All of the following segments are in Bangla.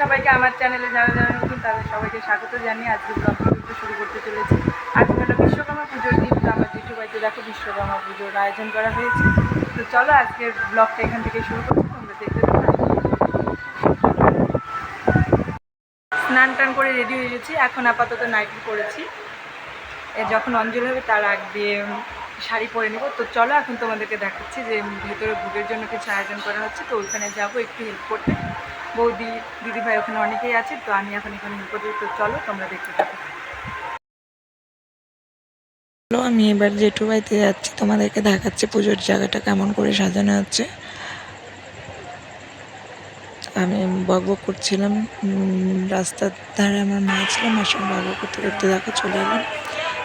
সবাইকে আমার চ্যানেলে যারা যারা নতুন, তাদের সবাইকে স্বাগত জানিয়ে আজকে ব্লগ ভিডিওটা শুরু করতে চলেছি। আজকে হলো বিশ্বকর্মা পুজোর দিন, তো আমার দ্বিতীয় বাড়িতে দেখো বিশ্বকর্মা পুজোর আয়োজন করা হয়েছে। তো চলো আজকের ব্লগটা এখান থেকে শুরু করছি, তোমরা দেখতে স্নান টান করে রেডি হয়ে গেছি, এখন আপাতত নাইটি পরেছি এ যখন অঞ্জলি হবে, তার আগ দিয়ে শাড়ি পরে নেব। তো চলো এখন তোমাদেরকে দেখাচ্ছি যে ভেতরে ভোগের জন্য কিছু আয়োজন করা হচ্ছে, তো ওইখানে যাব একটু হেল্প করতে। বৌদি দিদিভাই ওখানে অনেকেই আছে তো আমি এখন এখানে করতে তো চলো তোমরা দেখতে থাকো। আমি এবার জেঠু বাড়িতে যাচ্ছি তোমাদেরকে দেখাচ্ছি পুজোর জায়গাটা কেমন করে সাজানো হচ্ছে আমি বক বক করছিলাম রাস্তার ধারে আমার মা ছিল মার সঙ্গে বক বক করতে করতে দেখো চলে এলাম।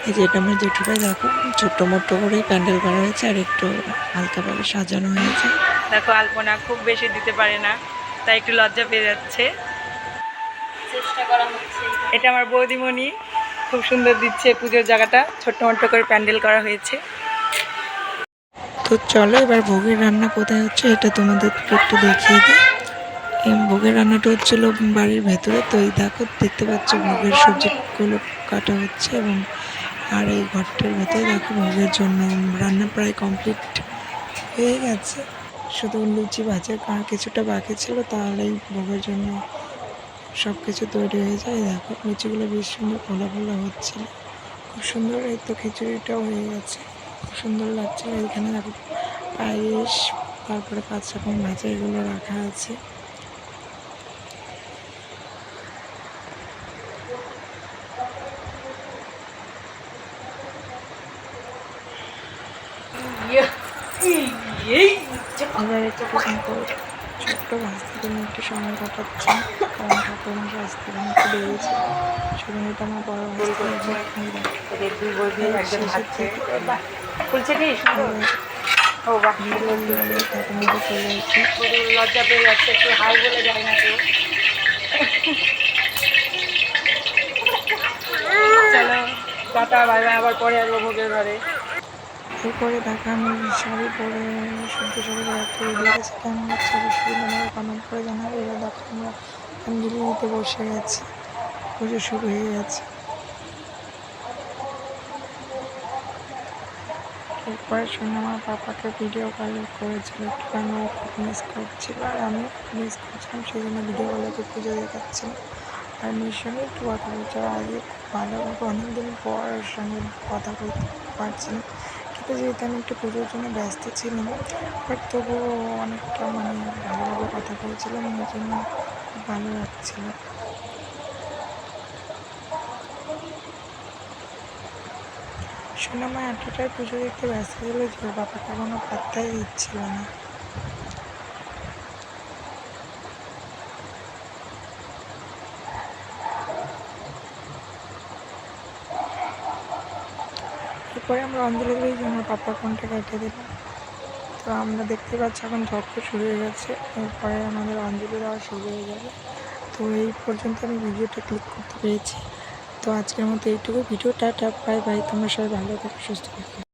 এই যে এটা আমার জেঠু ভাই দেখো ছোট্ট মোট্ট করেই প্যান্ডেল করা হয়েছে আর একটু হালকাভাবে সাজানো হয়েছে। দেখো আলপনা খুব বেশি দিতে পারে না। তাই একটু লজ্জা পেয়ে যাচ্ছে। চেষ্টা করা হচ্ছে। এটা আমার বৌদিমণি খুব সুন্দর দিচ্ছে পুজোর জায়গাটা ছোট্ট মোট্ট করে প্যান্ডেল করা হয়েছে। তো চলো এবার ভোগের রান্না কোথায় হচ্ছে এটা তোমাদের একটু দেখিয়ে দিই। এই ভোগের রান্নাটা হচ্ছিল বাড়ির ভেতরে তো এই দেখো দেখতে পাচ্ছ ভোগের সবজিগুলো কাটা হচ্ছে এবং আর এই ঘরটার ভেতরে দেখো ভোগের জন্য রান্না প্রায় কমপ্লিট হয়ে গেছে। শুধু লুচি ভাজা আর কিছুটা বাকি ছিল, তাহলেই ভোগের জন্য সব কিছু তৈরি হয়ে যায়। দেখো, লুচিগুলো বেশ সুন্দর ফোলা ফোলা হচ্ছিল। খুব সুন্দর এই তো খিচুড়িটাও হয়ে গেছে। খুব সুন্দর লাগছিল। এখানে দেখো, পায়েস, তারপরে পাঁচ রকম ভাজা এগুলো রাখা আছে। এবার কিছু করে ছোট্ট জন্য একটু সময় কাটাচ্ছি কারণ ঠাকুর মাসে আসতে জন্য একটু বেরিয়েছে তো আমার বড় লজ্জা পেয়ে যাচ্ছে একটু হাই বলে যায় না কেউ। চলো। টাটা বাই বাই আবার পরে আসব ভোগের ঘরে। এরপরে দেখা, আমি শাড়ি পরে শুদ্ধ শাড়ি পরে একটা গেছি, কেমন লাগছে অবশ্যই তোমরা কমেন্ট করে জানাবে। এবার দেখো, আমরা অঞ্জলি দিতে বসে গেছি, পুজো শুরু হয়ে গেছে। এরপরে শুনে আমার পাপাকে ভিডিও কল করেছিল কারণ খুব মিস করছিল, আর আমি মিস করছিলাম সেই জন্য ভিডিও কলে তো পুজো দেখাচ্ছিলাম আর সঙ্গে একটু কথা বলছে আর আগে খুব ভালোভাবে অনেকদিন পর সঙ্গে কথা বলতে পারছিলাম কিন্তু যেহেতু আমি একটু পুজোর জন্য ব্যস্ত ছিলাম বাট তবুও অনেকটা মানে ভালোভাবে কথা বলছিলাম ওই জন্য ভালো লাগছিল। সোনামা এতটাই পুজো দেখতে ব্যস্ত ছিল যে বাবা কোনো পাত্তাই দিচ্ছিল না। এরপরে আমরা অঞ্জলি দিই জন্য পাপা ফোনটা কেটে দিলাম। তো আমরা দেখতে পাচ্ছি এখন যজ্ঞ শুরু হয়ে গেছে। এরপরে আমাদের অঞ্জলি দেওয়া শুরু হয়ে যাবে। তো এই পর্যন্ত আমি ভিডিওটা ক্লিক করতে পেরেছি। তো আজকের মতো এইটুকু। ভিডিওটা বাই বাই। তোমরা সবাই ভালো থাকো, সুস্থ থাকো।